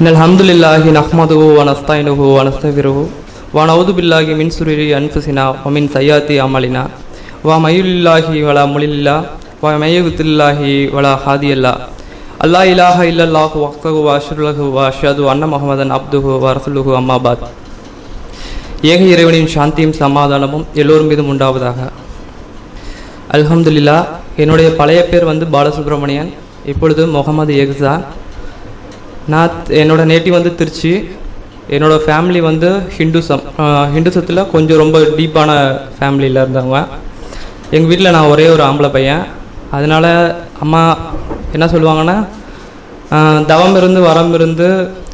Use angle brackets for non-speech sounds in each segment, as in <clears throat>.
إن الحمد لله نحمده ونستعينه ونستغفره ونعوذ بالله من شرور أنفسنا ومن سيئات أعمالنا ومن يضلل الله ولا مضل له ومن يضلل الله ولا هادي له அல்லா இலாஹ இல்லல்லாஹு வக்தகு வாஷுலகு வாஷது அன்ன முகமதன் அப்துஹு வரசுலுகு அம்மாபாத் ஏக இறைவனின் சாந்தியும் சமாதானமும் எல்லோரும் மீதும் உண்டாவதாக அல்ஹம்துலில்லா என்னுடைய பழைய பேர் வந்து பாலசுப்ரமணியன் இப்பொழுது முகமது எக்ஸான் நான் என்னோடய நேட்டிவ் வந்து திருச்சி. என்னோட ஃபேமிலி வந்து ஹிந்துசம் ஹிந்துசத்தில் கொஞ்சம் ரொம்ப டீப்பான ஃபேமிலியில் இருந்தவங்க. எங்கள் வீட்டில் நான் ஒரே ஒரு ஆம்பளை பையன். அதனால அம்மா என்ன சொல்லுவாங்கன்னா தவம் இருந்து வரம் இருந்து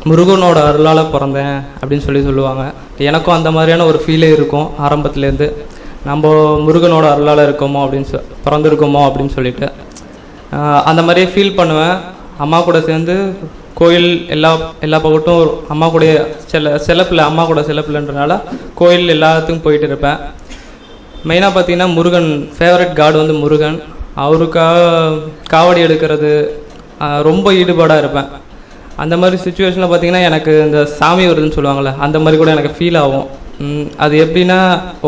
முருகனோட அருளால் பிறந்தேன் அப்படின்னு சொல்லி சொல்லுவாங்க. எனக்கும் அந்த மாதிரியான ஒரு ஃபீலே இருக்கும் ஆரம்பத்துலேருந்து. நம்ம முருகனோட அருளால் இருக்கோமோ அப்படின்னு சொ பிறந்திருக்கோமோ அப்படின்னு சொல்லிட்டு. அந்த மாதிரியே ஃபீல் பண்ணுவேன். அம்மா கூட சேர்ந்து கோயில் எல்லா எல்லா பக்கட்டும் அம்மா கூட செல செல்லப்பிள்ளை அம்மா கூட செல்லப்பிள்ளைன்றனால கோயில் எல்லாத்துக்கும் போயிட்டு இருப்பேன். மெயினாக பார்த்தீங்கன்னா முருகன் ஃபேவரட் காடு வந்து முருகன். அவருக்காக காவடி எடுக்கிறது ரொம்ப ஈடுபாடாக இருப்பேன். அந்த மாதிரி சுச்சுவேஷனில் பார்த்தீங்கன்னா எனக்கு இந்த சாமி வருதுன்னு சொல்லுவாங்கள்ல அந்த மாதிரி கூட எனக்கு ஃபீல் ஆகும். அது எப்படின்னா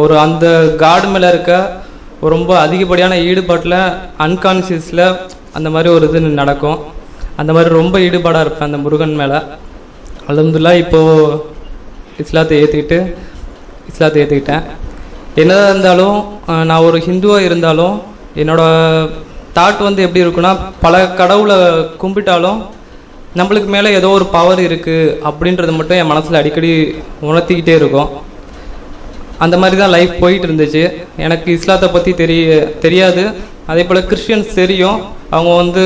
ஒரு அந்த காடு மேலே இருக்க ரொம்ப அதிகப்படியான ஈடுபாட்டில் அன்கான்சியஸில் அந்த மாதிரி ஒரு இது நடக்கும். அந்த மாதிரி ரொம்ப ஈடுபாடாக இருப்பேன் அந்த முருகன் மேலே. அலமதுல்லா இப்போது இஸ்லாத்தை ஏற்றுக்கிட்டு இஸ்லாத்தை ஏற்றுக்கிட்டேன் என்னதான் இருந்தாலும் நான் ஒரு ஹிந்துவாக இருந்தாலும் என்னோடய தாட் வந்து எப்படி இருக்குன்னா பல கடவுளை கும்பிட்டாலும் நம்மளுக்கு மேலே ஏதோ ஒரு பவர் இருக்குது அப்படின்றது மட்டும் என் மனசில் அடிக்கடி உணர்த்திக்கிட்டே இருக்கும். அந்த மாதிரி தான் லைஃப் போயிட்டு இருந்துச்சு எனக்கு இஸ்லாத்தை பற்றி தெரிய தெரியாது. அதே போல் கிறிஸ்டியன்ஸ் தெரியும். அவங்க வந்து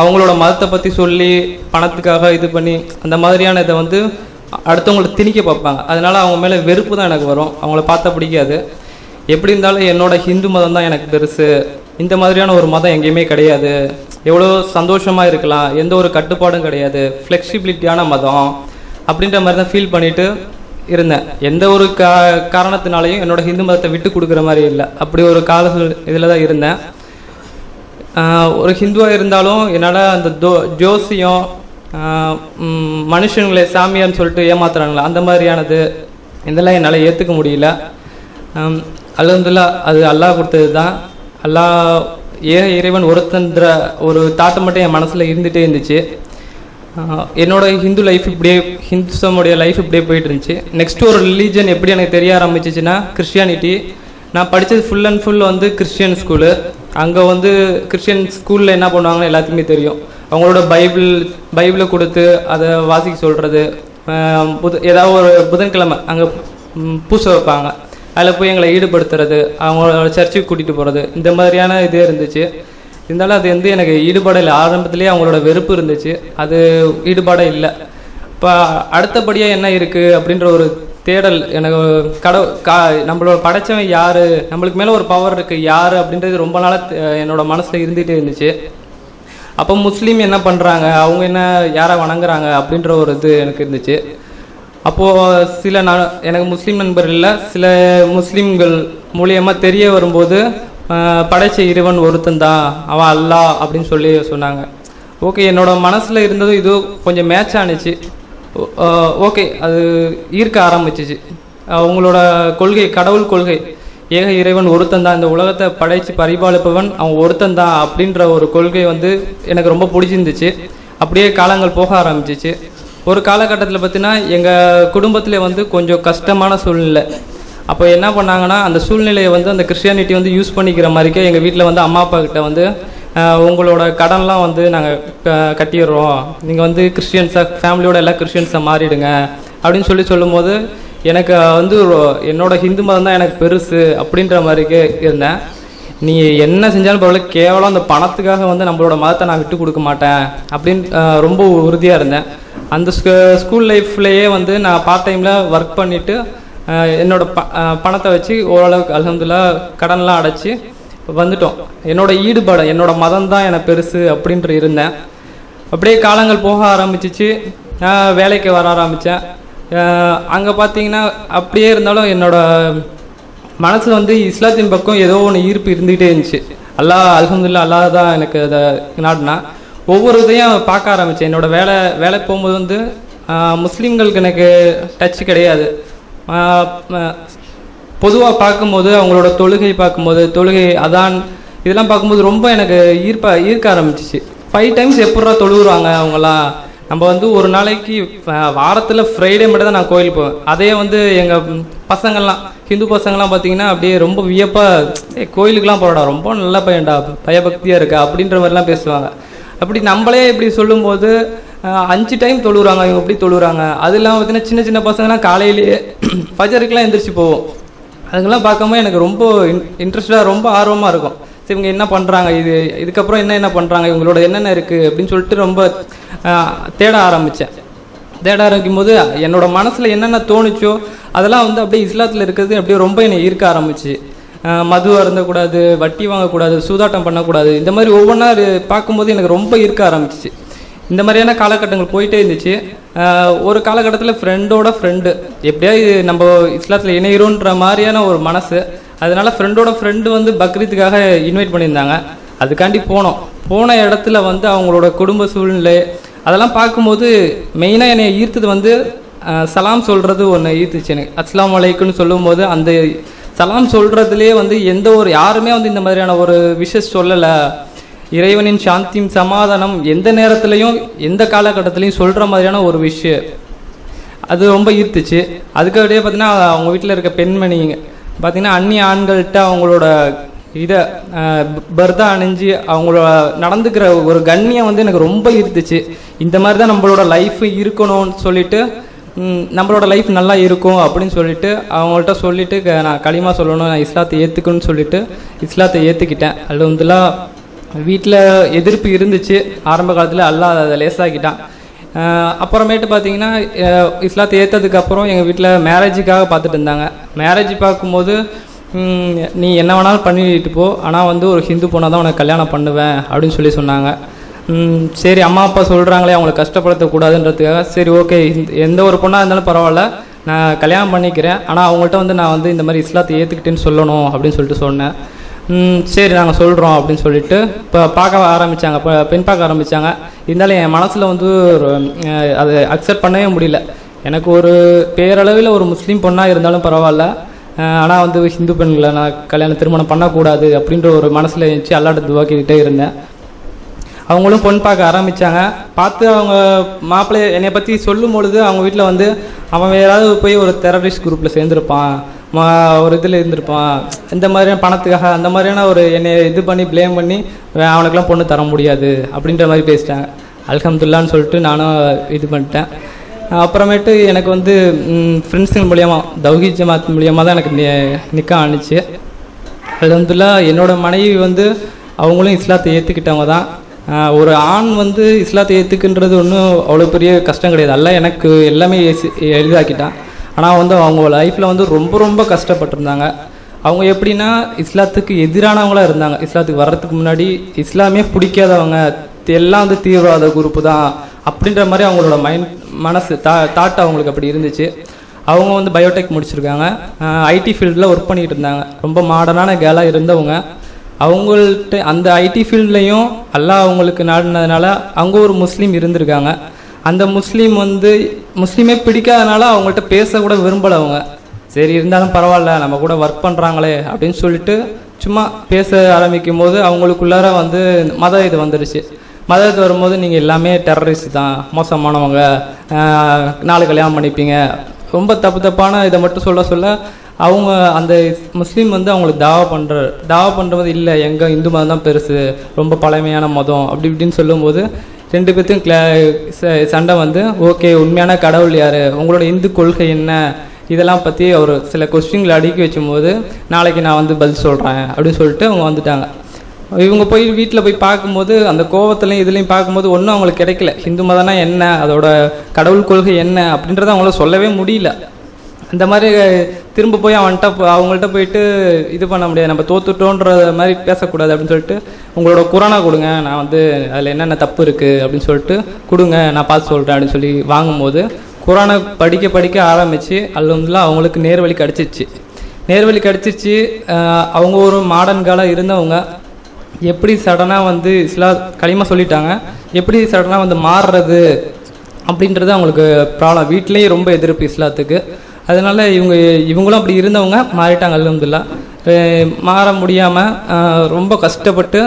அவங்களோட மதத்தை பற்றி சொல்லி பணத்துக்காக இது பண்ணி அந்த மாதிரியான இதை வந்து அடுத்தவங்களை திணிக்க பார்ப்பாங்க. அதனால் அவங்க மேலே வெறுப்பு தான் எனக்கு வரும். அவங்கள பார்த்தா பிடிக்காது. எப்படி இருந்தாலும் என்னோட ஹிந்து மதம் தான் எனக்கு பெருசு. இந்த மாதிரியான ஒரு மதம் எங்கேயுமே கிடையாது. எவ்வளோ சந்தோஷமாக இருக்கலாம். எந்த ஒரு கட்டுப்பாடும் கிடையாது. ஃப்ளெக்சிபிலிட்டியான மதம் அப்படின்ற மாதிரி தான் ஃபீல் பண்ணிவிட்டு இருந்தேன். எந்த ஒரு கா காரணத்தினாலையும் என்னோட ஹிந்து மதத்தை விட்டு கொடுக்குற மாதிரி இல்லை. அப்படி ஒரு கால இதில் தான் இருந்தேன். ஒரு ஹிந்துவாக இருந்தாலும் என்னால் அந்த தோ ஜோசியம் மனுஷங்களை சாமியார்னு சொல்லிட்டு ஏமாத்துறாங்களே? அந்த மாதிரியானது இதெல்லாம் என்னால் ஏற்றுக்க முடியல. அல்ஹம்துலில்லாஹ் அது அல்லாஹ் கொடுத்தது தான். அல்லாஹ் ஏ இறைவன் ஒருத்தன்ற ஒரு தாட்டம் மட்டும் என் மனசில் இருந்துகிட்டே இருந்துச்சு. என்னோட ஹிந்து லைஃப் இப்படியே ஹிந்துசமுடைய லைஃப் இப்படியே போயிட்டு இருந்துச்சு. நெக்ஸ்ட் ஒரு ரிலீஜன் எப்படி எனக்கு தெரிய ஆரம்பிச்சிச்சுன்னா கிறிஸ்டியானிட்டி நான் படித்தது ஃபுல் அண்ட் ஃபுல் வந்து கிறிஸ்டியன் ஸ்கூலு அங்கே வந்து கிறிஸ்டியன் ஸ்கூலில் என்ன பண்ணுவாங்கன்னு எல்லாத்துக்குமே தெரியும். அவங்களோட பைபிள் பைபிளை கொடுத்து அதை வாசிக்க சொல்கிறது புத ஏதாவது ஒரு புதன்கிழமை அங்கே பூசை வைப்பாங்க. அதில் போய் எங்களை ஈடுபடுத்துறது. அவங்களோட சர்ச்சுக்கு கூட்டிகிட்டு போகிறது இந்த மாதிரியான இதே இருந்துச்சு. இருந்தாலும் அது வந்து எனக்கு ஈடுபாடு இல்லை. ஆரம்பத்துலேயே அவங்களோட வெறுப்பு இருந்துச்சு. அது ஈடுபாடே இல்லை. இப்போ அடுத்தபடியாக என்ன இருக்குது அப்படின்ற ஒரு தேடல் எனக்கு கடவு கா நம்மளோட படைச்சவன் யார்? நம்மளுக்கு மேலே ஒரு பவர் இருக்குது யார் அப்படின்றது ரொம்ப நாளாக என்னோடய மனசில் இருந்துகிட்டே இருந்துச்சு. அப்போ முஸ்லீம் என்ன பண்ணுறாங்க அவங்க என்ன யாரை வணங்குறாங்க அப்படின்ற ஒரு இது எனக்கு இருந்துச்சு. அப்போது சில நான் எனக்கு முஸ்லீம் நண்பர் இல்லை. சில முஸ்லீம்கள் மூலியமாக தெரிய வரும்போது படைச்ச இறைவன் ஒருத்தன் தான். அவன் அல்லா அப்படின்னு சொல்லி சொன்னாங்க. ஓகே என்னோட மனசில் இருந்ததும் இது கொஞ்சம் மேட்ச் ஆணுச்சு ஓகே அது ஈர்க்க ஆரம்பிச்சிச்சு. அவங்களோட கொள்கை கடவுள் கொள்கை. ஏக இறைவன் ஒருத்தன் தான். இந்த உலகத்தை படைச்சு பரிபாலிப்பவன் அவன் ஒருத்தன் தான் அப்படின்ற ஒரு கொள்கை வந்து எனக்கு ரொம்ப பிடிச்சிருந்துச்சு. அப்படியே காலங்கள் போக ஆரம்பிச்சிச்சு. ஒரு காலகட்டத்தில் பார்த்தீங்கன்னா எங்கள் குடும்பத்தில் வந்து கொஞ்சம் கஷ்டமான சூழ்நிலை. அப்போ என்ன பண்ணாங்கன்னா அந்த சூழ்நிலையை வந்து அந்த கிறிஸ்டியானிட்டி வந்து யூஸ் பண்ணிக்கிற மாதிரிக்கே எங்கள் வீட்டில் வந்து அம்மா அப்பா கிட்ட வந்து உங்களோட கடன்லாம் வந்து நாங்கள் கட்டிடுறோம். நீங்கள் வந்து கிறிஸ்டியன்ஸாக ஃபேமிலியோட எல்லாம் கிறிஸ்டியன்ஸாக மாறிடுங்க. அப்படின்னு சொல்லி சொல்லும்போது எனக்கு வந்து என்னோட ஹிந்து மதம் தான் எனக்கு பெருசு அப்படின்ற மாதிரிக்கே இருந்தேன். நீ என்ன செஞ்சாலும் பரவாயில்ல கேவலம் அந்த பணத்துக்காக வந்து நம்மளோட மதத்தை நான் விட்டு கொடுக்க மாட்டேன் அப்படின்னு ரொம்ப உறுதியாக இருந்தேன். அந்த ஸ்கூல் லைஃப்லேயே வந்து நான் பார்ட் டைமில் ஒர்க் பண்ணிவிட்டு என்னோட ப பணத்தை வச்சு ஓரளவுக்கு அலமதுல்லா கடன்லாம் அடைச்சி வந்துட்டோம். என்னோட ஈடுபாடு என்னோட மதம் தான் எனக்கு பெருசு அப்படின்ற இருந்தேன். அப்படியே காலங்கள் போக ஆரம்பிச்சிச்சு. நான் வேலைக்கு வர ஆரம்பித்தேன் அங்கே பார்த்தீங்கன்னா அப்படியே இருந்தாலும் என்னோட மனசில் வந்து இஸ்லாத்தின் பக்கம் ஏதோ ஒன்று ஈர்ப்பு இருந்துகிட்டே இருந்துச்சு. அல்லாஹ் அலமதுல்லா அல்லாஹ் தான் எனக்கு அதை நாடினா ஒவ்வொரு இதையும் பார்க்க ஆரம்பித்தேன் என்னோட வேலை வேலைக்கு போகும்போது வந்து முஸ்லீம்களுக்கு எனக்கு டச் கிடையாது. பொதுவாக பார்க்கும்போது அவங்களோட தொழுகை பார்க்கும்போது தொழுகை அதான் இதெல்லாம் பார்க்கும்போது ரொம்ப எனக்கு ஈர்ப்பா ஈர்க்க ஆரம்பிச்சிச்சு. ஃபைவ் டைம்ஸ் எப்படா தொழுகுறாங்க அவங்களாம் நம்ம வந்து ஒரு நாளைக்கு வாரத்தில் ஃப்ரைடே மட்டும் தான் நான் கோயில் போவேன். அதே வந்து எங்கள் பசங்கள்லாம் ஹிந்து பசங்கள்லாம் பார்த்தீங்கன்னா அப்படியே ரொம்ப வியப்பாக ஏ கோயிலுக்குலாம் போகிறடா ரொம்ப நல்ல பையன்டா பயபக்தியாக இருக்கா அப்படின்ற மாதிரிலாம் பேசுவாங்க. அப்படி நம்மளே இப்படி சொல்லும்போது அஞ்சு டைம் தொழுகிறாங்க இவங்க எப்படி தொழுகிறாங்க அது இல்லாமல் பார்த்தீங்கன்னா சின்ன சின்ன பசங்கலாம் காலையிலேயே <clears throat> ஃபஜருக்குலாம் எந்திரிச்சு போவோம். அதுங்கெல்லாம் பார்க்கும்போது எனக்கு ரொம்ப இன்ட்ரெஸ்டாக ரொம்ப ஆர்வமாக இருக்கும். சரி இவங்க என்ன பண்ணுறாங்க இது இதுக்கப்புறம் என்ன என்ன பண்ணுறாங்க இவங்களோட என்னென்ன இருக்குது அப்படின்னு சொல்லிட்டு ரொம்ப தேட ஆரம்பித்தேன் தேட ஆரம்பிக்கும் போது என்னோட மனசில் என்னென்ன தோணுச்சோ அதெல்லாம் வந்து அப்படியே இஸ்லாத்தில் இருக்கிறது அப்படியே ரொம்ப என்னை ஈர்க்க ஆரம்பிச்சு. மது அருந்தக்கூடாது வட்டி வாங்கக்கூடாது சூதாட்டம் பண்ணக்கூடாது இந்த மாதிரி ஒவ்வொன்றா பார்க்கும்போது எனக்கு ரொம்ப ஈர்க்க ஆரம்பிச்சிச்சு. இந்த மாதிரியான காலகட்டங்கள் போயிட்டே இருந்துச்சு. ஒரு காலகட்டத்தில் ஃப்ரெண்டோட ஃப்ரெண்டு எப்படியாவது நம்ம இஸ்லாத்தில் இணையிறோன்ற மாதிரியான ஒரு மனசு. அதனால ஃப்ரெண்டோட ஃப்ரெண்டு வந்து பக்ரீத்துக்காக இன்வைட் பண்ணியிருந்தாங்க. அதுக்காண்டி போனோம். போன இடத்துல வந்து அவங்களோட குடும்ப சூழ்நிலை அதெல்லாம் பார்க்கும்போது மெயினாக என்னை ஈர்த்தது வந்து சலாம் சொல்கிறது ஒன்று ஈர்த்துச்சு எனக்கு. அஸ்லாம் வலைக்குன்னு சொல்லும்போது அந்த சலாம் சொல்கிறதுலேயே வந்து எந்த ஒரு யாருமே வந்து இந்த மாதிரியான ஒரு விஷஸ் சொல்லலை. இறைவனின் சாந்தியும் சமாதானம் எந்த நேரத்துலையும் எந்த காலகட்டத்திலையும் சொல்கிற மாதிரியான ஒரு விஷயம் அது ரொம்ப ஈர்த்துச்சு. அதுக்கு அப்படியே பார்த்தீங்கன்னா அவங்க வீட்டில் இருக்க பெண்மணிங்க பார்த்தீங்கன்னா அந்நிய ஆண்கள்கிட்ட அவங்களோட இதை பர்தா அணிஞ்சு அவங்களோட நடந்துக்கிற ஒரு கண்ணியம் வந்து எனக்கு ரொம்ப ஈர்த்துச்சு. இந்த மாதிரி தான் நம்மளோட லைஃப் இருக்கணும்னு சொல்லிட்டு நம்மளோட லைஃப் நல்லா இருக்கும் அப்படின்னு சொல்லிட்டு அவங்கள்ட்ட சொல்லிட்டு க- நான் களிமா சொல்லணும் நான் இஸ்லாத்தை ஏற்றுக்கணும்னு சொல்லிட்டு இஸ்லாத்தை ஏற்றுக்கிட்டேன் அது வந்துலாம் வீட்டில் எதிர்ப்பு இருந்துச்சு. ஆரம்ப காலத்தில் அல்லாஹ் அதை லேசாக்கிட்டான். அப்புறமேட்டு பார்த்தீங்கன்னா இஸ்லாத்தை ஏற்றதுக்கப்புறம் எங்கள் வீட்டில் மேரேஜுக்காக பார்த்துட்டு இருந்தாங்க. மேரேஜ் பார்க்கும்போது நீ என்ன வேணாலும் பண்ணிட்டு போ. ஆனால் வந்து ஒரு ஹிந்து பொண்ணாக தான் உனக்கு கல்யாணம் பண்ணுவேன் அப்படின்னு சொல்லி சொன்னாங்க. சரி அம்மா அப்பா சொல்கிறாங்களே அவங்களை கஷ்டப்படுத்தக்கூடாதுன்றதுக்காக சரி ஓகே எந்த ஒரு பொண்ணாக இருந்தாலும் பரவாயில்ல நான் கல்யாணம் பண்ணிக்கிறேன். ஆனால் அவங்கள்ட்ட வந்து நான் வந்து இந்த மாதிரி இஸ்லாத்தை ஏற்றுக்கிட்டேன்னு சொல்லணும் அப்படின்னு சொல்லிட்டு சொன்னேன். சரி நாங்கள் சொல்கிறோம் அப்படின்னு சொல்லிட்டு இப்போ பார்க்க ஆரம்பித்தாங்க இப்போ பெண் பார்க்க ஆரம்பித்தாங்க இருந்தாலும் என் மனசில் வந்து ஒரு அதை அக்செப்ட் பண்ணவே முடியல. எனக்கு ஒரு பேரளவில் ஒரு முஸ்லீம் பொண்ணாக இருந்தாலும் பரவாயில்ல. ஆனால் வந்து ஹிந்து பெண்களை நான் கல்யாணம் திருமணம் பண்ணக்கூடாது அப்படின்ற ஒரு மனசில் இருந்துச்சு அல்லாட்ட துவாக்கிக்கிட்டே இருந்தேன். அவங்களும் பொண்ணு பார்க்க ஆரம்பித்தாங்க பார்த்து அவங்க மாப்பிள்ளை என்னை பற்றி சொல்லும் பொழுது அவங்க வீட்டில் வந்து அவன் வேற ஏதாவது போய் ஒரு தெரரிஸ்ட் குரூப்பில் சேர்ந்துருப்பான். மா ஒரு இதில் இருந்திருப்பான். இந்த மாதிரியான பணத்துக்காக அந்த மாதிரியான ஒரு என்னை இது பண்ணி ப்ளேம் பண்ணி அவனுக்கெல்லாம் பொண்ணு தர முடியாது அப்படின்ற மாதிரி பேசிட்டாங்க. அல்ஹம்துல்லான்னு சொல்லிட்டு நானும் இது பண்ணிட்டேன். அப்புறமேட்டு எனக்கு வந்து ஃப்ரெண்ட்ஸுங்க மூலியமாக தௌஹீத் ஜமாத் மூலியமாக தான் எனக்கு நி- ஆணுச்சு. அல்ஹம்துல்லா என்னோட மனைவி வந்து அவங்களும் இஸ்லாத்தை ஏற்றுக்கிட்டவங்க தான். ஒரு ஆண் வந்து இஸ்லாத்தை ஏற்றுக்குன்றது ஒன்றும் அவ்வளோ பெரிய கஷ்டம் கிடையாது. அல்ல எனக்கு எல்லாமே எசி- எளிதாக்கிட்டான். ஆனால் வந்து அவங்க லைஃப்பில் வந்து ரொம்ப ரொம்ப கஷ்டப்பட்டிருந்தாங்க. அவங்க எப்படின்னா இஸ்லாத்துக்கு எதிரானவங்களாக இருந்தாங்க. இஸ்லாத்துக்கு வர்றதுக்கு முன்னாடி இஸ்லாமே பிடிக்காதவங்க. எல்லாம் வந்து தீவிரவாத குரூப்பு தான் அப்படின்ற மாதிரி அவங்களோட மைண்ட் மனசு தா தாட் அவங்களுக்கு அப்படி இருந்துச்சு. அவங்க வந்து பயோடெக் முடிச்சிருக்காங்க. ஐடி ஃபீல்டில் ஒர்க் பண்ணிகிட்டு இருந்தாங்க. ரொம்ப மாடர்னான கேலாக இருந்தவங்க. அவங்கள்ட்ட அந்த ஐடி ஃபீல்ட்லேயும் எல்லாம் அவங்களுக்கு நாடினதுனால அவங்க ஒரு முஸ்லீம் இருந்திருக்காங்க. அந்த முஸ்லீம் வந்து முஸ்லீமே பிடிக்காதனால அவங்கள்ட்ட பேசக்கூட விரும்பலை அவங்க. சரி இருந்தாலும் பரவாயில்ல நம்ம கூட ஒர்க் பண்ணுறாங்களே அப்படின்னு சொல்லிட்டு சும்மா பேச ஆரம்பிக்கும் போது அவங்களுக்குள்ளார வந்து மத இது வந்துடுச்சு மத இது வரும்போது நீங்கள் எல்லாமே டெரரிஸ்ட் தான் மோசமானவங்க நாலு கல்யாணம் பண்ணிப்பீங்க. ரொம்ப தப்பு தப்பான இதை மட்டும் சொல்ல சொல்ல அவங்க அந்த முஸ்லீம் வந்து அவங்களுக்கு தாவா பண்ணுற தாவா பண்ணுறது இல்லை எங்கள் இந்து மதம் தான் பெருசு ரொம்ப பழமையான மதம் அப்படி இப்படின்னு சொல்லும்போது ரெண்டு பேர்த்தையும் கிளா ச- சண்டை வந்து ஓகே உண்மையான கடவுள் யார்? உங்களோட இந்து கொள்கை என்ன? இதெல்லாம் பற்றி அவர் சில கொஸ்டின்களை அடுக்கி வச்சும்போது நாளைக்கு நான் வந்து பதில் சொல்கிறேன் அப்படின்னு சொல்லிட்டு அவங்க வந்துட்டாங்க. இவங்க போய் வீட்டில் போய் பார்க்கும்போது அந்த கோவத்துலையும் இதுலையும் பார்க்கும்போது ஒன்றும் அவங்களுக்கு கிடைக்கல. ஹிந்து மதம்னா என்ன? அதோட கடவுள் கொள்கை என்ன? அப்படின்றத அவங்களால சொல்லவே முடியல. அந்த மாதிரி திரும்ப போய் அவன்கிட்ட அவங்கள்ட்ட போயிட்டு இது பண்ண முடியாது. நம்ம தோத்துட்டோன்ற மாதிரி பேசக்கூடாது அப்படின்னு சொல்லிட்டு உங்களோட குரானா கொடுங்க. நான் வந்து அதில் என்னென்ன தப்பு இருக்குது அப்படின்னு சொல்லிட்டு கொடுங்க நான் பார்த்து சொல்கிறேன் அப்படின்னு சொல்லி வாங்கும்போது குரானை படிக்க படிக்க ஆரம்பித்து அல்லா அவங்களுக்கு நேர்வழி கிடச்சிச்சு. நேர்வழி கிடச்சிச்சு. அவங்க ஒரு மாடர்ன் காலம் இருந்தவங்க எப்படி சடனாக வந்து இஸ்லா களிமா சொல்லிட்டாங்க எப்படி சடனாக வந்து மாறுறது அப்படின்றது அவங்களுக்கு ப்ராப்ளம் வீட்லேயும் ரொம்ப எதிர்ப்பு இஸ்லாத்துக்கு. அதனால இவங்க இவங்களும் அப்படி இருந்தவங்க மாறிட்டாங்க அலமதுல்லா மாற முடியாமல் ரொம்ப கஷ்டப்பட்டு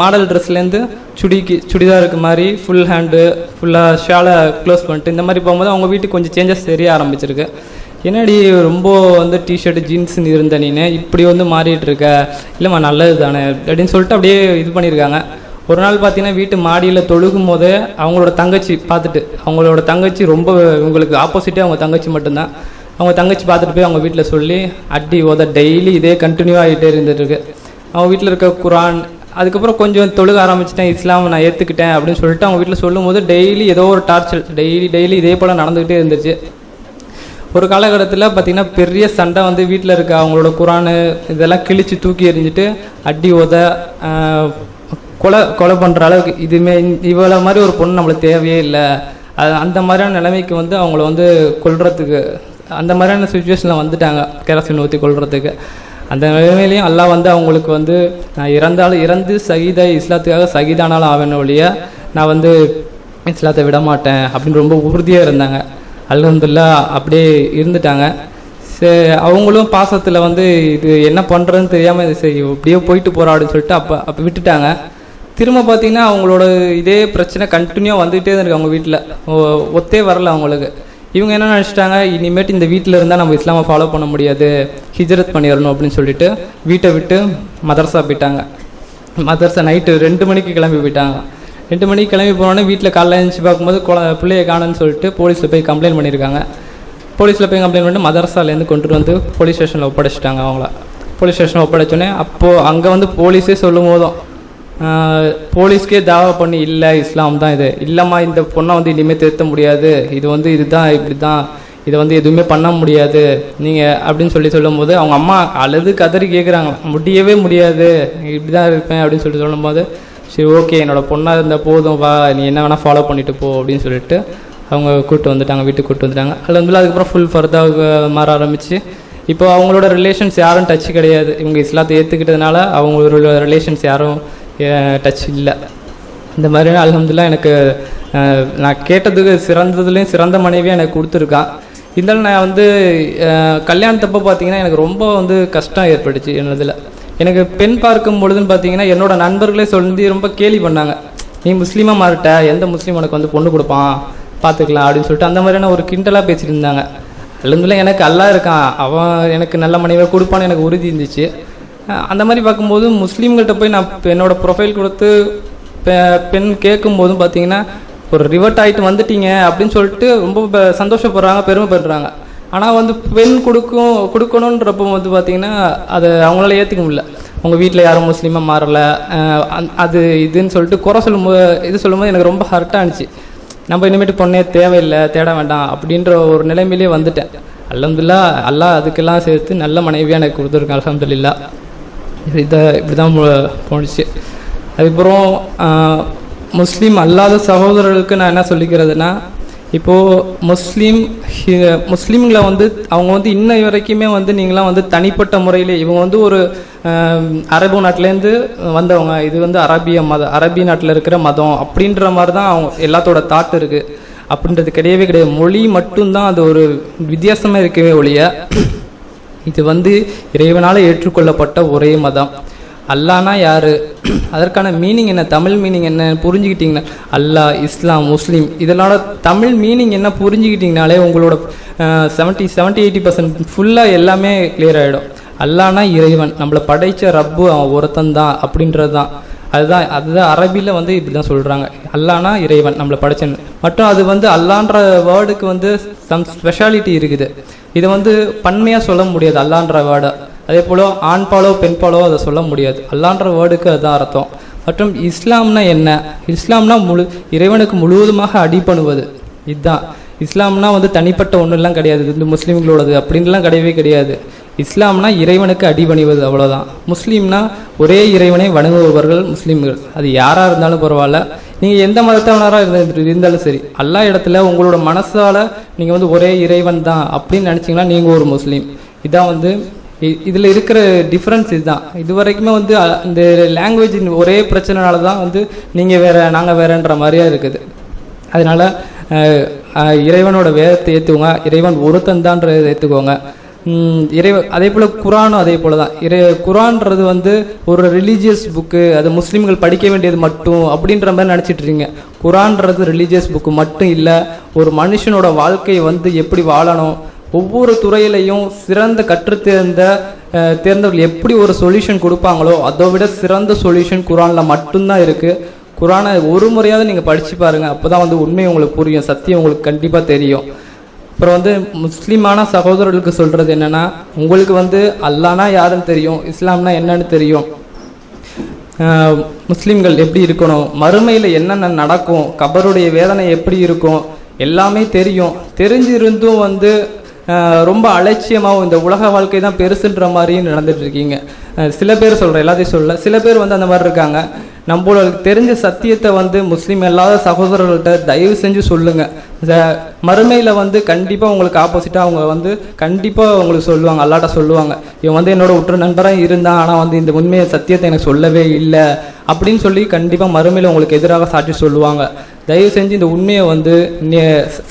மாடல் ட்ரெஸ்லேருந்து சுடிக்கு சுடிதாருக்கு மாதிரி ஃபுல் ஹேண்டு ஃபுல்லாக ஷாலை க்ளோஸ் பண்ணிட்டு இந்த மாதிரி போகும்போது அவங்க வீட்டுக்கு கொஞ்சம் சேஞ்சஸ் தெரிய ஆரம்பிச்சிருக்கு. என்னடி ரொம்ப வந்து டிஷர்ட் ஜீன்ஸ்னு இருந்த நீனு? இப்படி வந்து மாறிட்டு இருக்க இல்லைம்மா நல்லது தானே அப்படின்னு சொல்லிட்டு அப்படியே இது பண்ணியிருக்காங்க. ஒரு நாள் பார்த்தீங்கன்னா வீட்டு மாடியில் தொழுகும் போது அவங்களோட தங்கச்சி பார்த்துட்டு அவங்களோட தங்கச்சி ரொம்ப இவங்களுக்கு ஆப்போசிட்டே அவங்க தங்கச்சி மட்டும்தான். அவங்க தங்கச்சி பார்த்துட்டு போய் அவங்க வீட்டில் சொல்லி அடி ஓத டெய்லி இதே கண்டினியூ ஆகிட்டே இருந்துட்டுருக்கு. அவங்க வீட்டில் இருக்க குரான் அதுக்கப்புறம் கொஞ்சம் தொழுக ஆரம்பிச்சிட்டேன் இஸ்லாம் நான் ஏற்றுக்கிட்டேன் அப்படின்னு சொல்லிட்டு அவங்க வீட்டில் சொல்லும்போது டெய்லி ஏதோ ஒரு டார்ச்சர் டெய்லி டெய்லி இதே போல் நடந்துக்கிட்டே இருந்துச்சு. ஒரு காலகட்டத்தில் பார்த்திங்கன்னா பெரிய சண்டை வந்து வீட்டில் இருக்க அவங்களோட குரானு இதெல்லாம் கிழிச்சு தூக்கி எறிஞ்சிட்டு அடி உத கொலை கொலை பண்ணுற அளவுக்கு இதுமே இவ்வளோ மாதிரி ஒரு பொண்ணு நம்மளுக்கு தேவையே இல்லை. அது அந்த மாதிரியான நிலைமைக்கு வந்து அவங்கள வந்து கொல்றதுக்கு அந்த மாதிரியான சுச்சுவேஷனில் வந்துட்டாங்க. கேரசின் ஊற்றி கொள்றதுக்கு. அந்த நிலைமையிலையும் அல்லாஹ் வந்து அவங்களுக்கு வந்து நான் இறந்தாலும் இறந்து சகித இஸ்லாத்துக்காக சகிதானாலும் ஆவேன ஒழிய நான் வந்து இஸ்லாத்தை விட மாட்டேன் அப்படின்னு ரொம்ப உறுதியாக இருந்தாங்க. அல்ஹந்துல்லா அப்படியே இருந்துட்டாங்க. சரி அவங்களும் பாசத்தில் வந்து இது என்ன பண்ணுறதுன்னு தெரியாமல் இது சரி இப்படியே போயிட்டு போகிறா அப்படின்னு சொல்லிட்டு அப்போ அப்போ விட்டுட்டாங்க. திரும்ப பார்த்தீங்கன்னா அவங்களோட இதே பிரச்சனை கண்டினியூவாக வந்துகிட்டே தான் இருக்கு அவங்க வீட்டில். ஒத்தே வரல அவங்களுக்கு. இவங்க என்ன நினச்சிட்டாங்க? இனிமேட்டு இந்த வீட்டில் இருந்தால் நம்ம இஸ்லாமை ஃபாலோ பண்ண முடியாது. ஹிஜரத் பண்ணிடணும் அப்படின்னு சொல்லிட்டு வீட்டை விட்டு மதரசா போயிட்டாங்க. மதரசா நைட்டு ரெண்டு மணிக்கு கிளம்பி போயிட்டாங்க. ரெண்டு மணிக்கு கிளம்பி போனோன்னே வீட்டில் காலைல எழுந்துச்சு பார்க்கும்போது குழ பிள்ளைய காணுன்னு சொல்லிட்டு போலீஸில் போய் கம்ப்ளைண்ட் பண்ணியிருக்காங்க. போலீஸில் போய் கம்ப்ளைண்ட் பண்ணிட்டு மதரசாலேருந்து கொண்டுட்டு வந்து போலீஸ் ஸ்டேஷனில் ஒப்படைச்சிட்டாங்க அவங்கள. போலீஸ் ஸ்டேஷனில் ஒப்படைச்சோடனே அப்போது அங்கே வந்து போலீஸே சொல்லும் போதும். போலீஸ்க்கே தாவா பண்ணி இல்லை இஸ்லாம் தான் இது. இல்லைம்மா இந்த பொண்ணை வந்து இனிமேல் திருத்த முடியாது. இது வந்து இதுதான் இப்படி தான் இதை வந்து எதுவுமே பண்ண முடியாது. நீங்கள் அப்படின்னு சொல்லி சொல்லும்போது அவங்க அம்மா அழுது கதறி கேட்குறாங்க முடியவே முடியாது. இப்படி தான் இருப்பேன் அப்படின்னு சொல்லி சொல்லும்போது சரி ஓகே என்னோட பொண்ணாக இருந்தால் போதும் வா நீ என்ன வேணால் ஃபாலோ பண்ணிட்டு போ அப்படின்னு சொல்லிட்டு அவங்க கூப்பிட்டு வந்துட்டாங்க வீட்டுக்கு கூப்பிட்டு வந்துட்டாங்க. அதில் வந்து அதுக்கப்புறம் ஃபுல் ஃபர்தாக மாற ஆரம்பிச்சு. இப்போ அவங்களோட ரிலேஷன்ஸ் யாரும் டச் கிடையாது. இவங்க இஸ்லாத்தை ஏற்றுக்கிட்டதுனால அவங்களோட ரிலேஷன்ஸ் யாரும் டச் இல்லை. இந்த மாதிரி அலமதுல்லாம் எனக்கு நான் கேட்டதுக்கு சிறந்ததுலேயும் சிறந்த மனைவியாக எனக்கு கொடுத்துருக்கான் இருந்தாலும் நான் வந்து கல்யாணத்தப்போ பார்த்தீங்கன்னா எனக்கு ரொம்ப வந்து கஷ்டம் ஏற்பட்டுச்சு என்னதில் எனக்கு பெண் பார்க்கும் பொழுதுன்னு பார்த்தீங்கன்னா என்னோட நண்பர்களே சொல்லி ரொம்ப கேலி பண்ணாங்க. நீ முஸ்லீமாக மாறிட்ட எந்த முஸ்லீம் உனக்கு வந்து பொண்ணு கொடுப்பான்? பார்த்துக்கலாம் அப்படின்னு சொல்லிட்டு அந்த மாதிரியான ஒரு கிண்டலாக பேசிட்டு இருந்தாங்க. அல்ஹம்துலில்லாஹ் எனக்கு அல்லாஹ் இருக்கான். அவன் எனக்கு நல்ல மனைவியாக கொடுப்பான்னு எனக்கு உறுதி இருந்துச்சு. அந்த மாதிரி பார்க்கும்போது முஸ்லீம்கள்ட்ட போய் நான் என்னோட ப்ரொஃபைல் கொடுத்து பெ- பெண் கேட்கும்போதும் பார்த்தீங்கன்னா ஒரு ரிவர்ட் ஆகிட்டு வந்துட்டீங்க அப்படின்னு சொல்லிட்டு ரொம்ப சந்தோஷப்படுறாங்க பெருமைப்படுறாங்க. ஆனால் வந்து பெண் கொடுக்கும் கொடுக்கணுன்றப்போ வந்து பார்த்தீங்கன்னா அதை அவங்களால ஏற்றுக்க முடியல. உங்கள் வீட்டில் யாரும் முஸ்லீமாக மாறலை அது இதுன்னு சொல்லிட்டு குறை சொல்லும்போது இது சொல்லும்போது எனக்கு ரொம்ப ஹர்ட்டாக இருந்துச்சு. நம்ம இனிமேட்டு பொண்ணே தேவையில்லை தேட வேண்டாம் அப்படின்ற ஒரு நிலைமையிலே வந்துட்டேன். அலமதுல்லா அல்லாஹ் அதுக்கெல்லாம் சேர்த்து நல்ல மனைவியாக எனக்கு கொடுத்துருக்கேன் அல்ஹம்துலில்லாஹ் இதை இப்படி தான் போணுச்சு. அதுக்கப்புறம் முஸ்லீம் அல்லாத சகோதரர்களுக்கு நான் என்ன சொல்லிக்கிறதுனா இப்போது முஸ்லீம் ஹி- முஸ்லீம்களை வந்து அவங்க வந்து இன்ன வரைக்குமே வந்து நீங்களாம் வந்து தனிப்பட்ட முறையில் இவங்க வந்து ஒரு அரபு நாட்டிலேருந்து வந்தவங்க. இது வந்து அரபிய மதம் அரபிய நாட்டில் இருக்கிற மதம் அப்படின்ற மாதிரி தான் அவங்க எல்லாத்தோட தாட் இருக்குது அப்படின்றது கிடையவே கிடையாது. மொழி மட்டும்தான் அது ஒரு வித்தியாசமாக இருக்கவே ஒழிய இது வந்து இறைவனால் ஏற்றுக்கொள்ளப்பட்ட ஒரே மதம். அல்லானா யார்? அதற்கான மீனிங் என்ன? தமிழ் மீனிங் என்ன? புரிஞ்சுக்கிட்டிங்கன்னா அல்லாஹ் இஸ்லாம் முஸ்லீம் இதனோட தமிழ் மீனிங் என்ன புரிஞ்சுக்கிட்டிங்கனாலே உங்களோட செவன்ட்டி செவன்ட்டி எயிட்டி பர்சன்ட் ஃபுல்லாக எல்லாமே கிளியர் ஆகிடும் அல்லானா இறைவன். நம்மளை படைச்ச ரப்பு அவன் ஒருத்தன் தான் அப்படின்றது தான். அதுதான் அதுதான் அரபியில் வந்து இப்படி தான் சொல்கிறாங்க அல்லானா இறைவன் நம்மளை படைச்சன் மற்றும் அது வந்து அல்லான்ற வேர்டுக்கு வந்து சம் ஸ்பெஷாலிட்டி இருக்குது. இதை வந்து பன்மையாக சொல்ல முடியாது அல்லான்ற வேர்டை அதே போல் ஆண்பாலோ பெண்பாலோ அதை சொல்ல முடியாது. அல்லான்ற வேர்டுக்கு அதுதான் அர்த்தம். மற்றும் இஸ்லாம்னா என்ன? இஸ்லாம்னா முழு இறைவனுக்கு முழுவதுமாக அடிபணுவது. இதுதான். இஸ்லாம்னா வந்து தனிப்பட்ட ஒன்றுலாம் கிடையாது. இது முஸ்லீம்களோடது. அப்படின்லாம் கிடையவே கிடையாது. இஸ்லாம்னா இறைவனுக்கு அடிபணிவது அவ்வளோதான் முஸ்லீம்னா ஒரே இறைவனை வணங்குபவர்கள் முஸ்லீம்கள். அது யாராக இருந்தாலும் பரவாயில்ல. நீங்கள் எந்த மதத்தவனராக இருந்தாலும் சரி எல்லா இடத்துல உங்களோட மனசால் நீங்கள் வந்து ஒரே இறைவன் தான் அப்படின்னு நினச்சிங்கன்னா நீங்கள் ஒரு முஸ்லீம். இதான் வந்து இதில் இருக்கிற டிஃப்ரென்ஸ் இதுதான். இது வரைக்குமே வந்து இந்த லாங்குவேஜ் ஒரே பிரச்சனைனால தான் வந்து நீங்கள் வேற நாங்கள் வேறன்ற மாதிரியாக இருக்குது. அதனால் இறைவனோட வேதத்தை ஏற்றுக்கோங்க இறைவன் ஒருத்தன் தான்றதை ஏற்றுக்கோங்க இறை அதே போல் குரானும் அதே போல தான். இறை குரான்றது வந்து ஒரு ரிலீஜியஸ் புக்கு அது முஸ்லீம்கள் படிக்க வேண்டியது மட்டும் அப்படின்ற மாதிரி நினச்சிட்டு இருக்கீங்க. குரான்றது ரிலீஜியஸ் புக்கு மட்டும் இல்லை ஒரு மனுஷனோட வாழ்க்கையை வந்து எப்படி வாழணும் ஒவ்வொரு துறையிலையும் சிறந்த கற்றுத்தேர்ந்த தேர்ந்தவர்கள் எப்படி ஒரு சொல்யூஷன் கொடுப்பாங்களோ அதை விட சிறந்த சொல்யூஷன் குரானில் மட்டும்தான் இருக்குது குரானை ஒரு முறையாவது நீங்கள் படித்து பாருங்கள் அப்போ தான் வந்து உண்மை உங்களுக்கு புரியும் சத்தியம் உங்களுக்கு கண்டிப்பாக தெரியும். அப்புறம் வந்து முஸ்லீமான சகோதரர்களுக்கு சொல்கிறது என்னென்னா உங்களுக்கு வந்து அல்லானா யாருன்னு தெரியும் இஸ்லாம்னா என்னன்னு தெரியும். முஸ்லீம்கள் எப்படி இருக்கணும் மறுமையில் என்னென்ன நடக்கும் கபருடைய வேதனை எப்படி இருக்கும் எல்லாமே தெரியும். தெரிஞ்சிருந்தும் வந்து ரொம்ப அலட்சியமாகவும் இந்த உலக வாழ்க்கை தான் பெருசுன்ற மாதிரியும் நடந்துட்டு இருக்கீங்க. சில பேர் சொல்கிறேன் எல்லாத்தையும் சொல்ல. சில பேர் வந்து அந்த மாதிரி இருக்காங்க. நம்மளுக்கு தெரிஞ்ச சத்தியத்தை வந்து முஸ்லீம் இல்லாத சகோதரர்கள்ட்ட தயவு செஞ்சு சொல்லுங்கள் மறுமையில் வந்து கண்டிப்பாக உங்களுக்கு ஆப்போசிட்டாக அவங்க வந்து கண்டிப்பாக உங்களுக்கு சொல்லுவாங்க அல்லாட்ட சொல்லுவாங்க. இவன் வந்து என்னோட உற்ற நண்பராக இருந்தான் ஆனால் வந்து இந்த உண்மையை சத்தியத்தை எனக்கு சொல்லவே இல்லை அப்படின்னு சொல்லி கண்டிப்பாக மறுமையில் உங்களுக்கு எதிராக சாட்சி சொல்லுவாங்க. தயவு செஞ்சு இந்த உண்மையை வந்து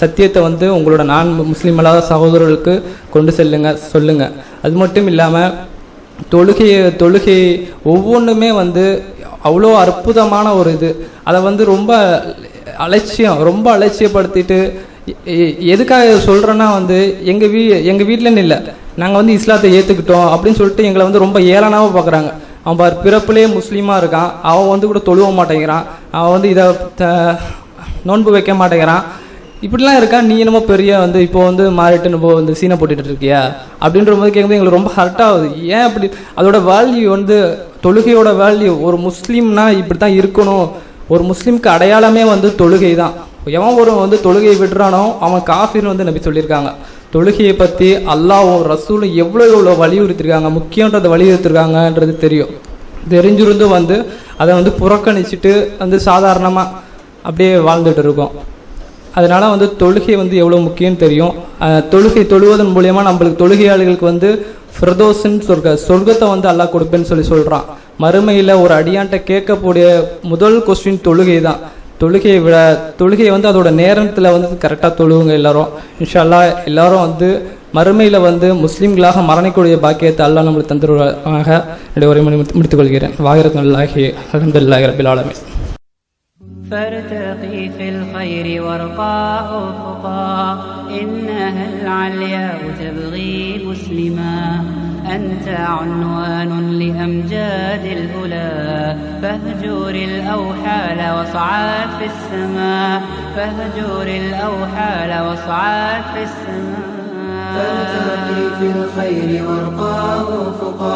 சத்தியத்தை வந்து உங்களோட நான் முஸ்லீம் அல்லாத சகோதரர்களுக்கு கொண்டு செல்லுங்க சொல்லுங்க. அது மட்டும் இல்லாமல் தொழுகை தொழுகை ஒவ்வொன்றுமே வந்து அவ்வளோ அற்புதமான ஒரு இது. அதை வந்து ரொம்ப அலட்சியம் ரொம்ப அலட்சியப்படுத்திட்டு எதுக்காக சொல்கிறேன்னா வந்து எங்கள் வீ எங்கள் வீட்டிலன்னு இல்லை நாங்கள் வந்து இஸ்லாத்தை ஏற்றுக்கிட்டோம் அப்படின்னு சொல்லிட்டு எங்களை வந்து ரொம்ப ஏளனாவாக பார்க்குறாங்க அவன் பார் பிறப்புலேயே முஸ்லீமாக இருக்கான். அவன் வந்து கூட தொழுவ மாட்டேங்கிறான். அவன் வந்து இதை த- நோன்பு வைக்க மாட்டேங்கிறான். இப்படிலாம் இருக்கா? நீ என்னமோ பெரிய வந்து இப்போ வந்து மாறிட்டு நம்ம வந்து சீனை போட்டுட்டு இருக்கியா? அப்படின்ற போது கேட்கும்போது எங்களுக்கு ரொம்ப ஹர்ட் ஆகுது. ஏன் அப்படி? அதோட வேல்யூ வந்து தொழுகையோட வேல்யூ ஒரு முஸ்லீம்னா இப்படி தான் இருக்கணும். ஒரு முஸ்லீம்க்கு அடையாளமே வந்து தொழுகை தான் எவன் ஒரு வந்து தொழுகையை விடுறானோ அவன் காஃபின்னு வந்து நம்பி சொல்லியிருக்காங்க. தொழுகையை பற்றி அல்லாவும் ரசூலும் எவ்வளோ எவ்வளோ வலியுறுத்திருக்காங்க முக்கியன்றதை வலியுறுத்திருக்காங்கன்றது தெரியும். தெரிஞ்சிருந்தும் வந்து அதை வந்து புறக்கணிச்சிட்டு வந்து சாதாரணமாக அப்படியே வாழ்ந்துட்டு இருக்கோம். அதனால் வந்து தொழுகை வந்து எவ்வளோ முக்கியம்னு தெரியும். தொழுகை தொழுவதன் மூலியமா நம்மளுக்கு தொழுகையாளிகளுக்கு வந்து ஃபிரதோஸ்ன்னு சொர்க்க சொர்க்கத்தை வந்து அல்லாஹ் கொடுப்பேன்னு சொல்லி சொல்கிறான் மறுமையில் ஒரு அடியான்ட்ட கேட்கக்கூடிய முதல் கொஸ்டின் தொழுகை தான் தொழுகையை விட தொழுகையை வந்து அதோட நேரத்தில் வந்து கரெக்டாக தொழுவுங்க எல்லாரும் இன்ஷா அல்லாஹ் எல்லாரும் வந்து மறுமையில் வந்து முஸ்லீம்களாக மரணிக்கூடிய பாக்கியத்தை அல்லாஹ் நம்மளுக்கு தந்துருவாங்க என்னுடைய உரை முடித்துக் கொள்கிறேன் வாயிரத்து நல்லாகி அலமதுல்லாஹி ரபில் ஆலமீன் فارتقي في الخير وارقى أفقا إنها العلياء تبغي مسلما أنت عنوان لأمجاد الأولى فاهجر الأوحال واصعد في السماء فاهجر الأوحال واصعد في السماء. فارتقي في الخير وارقى أفقا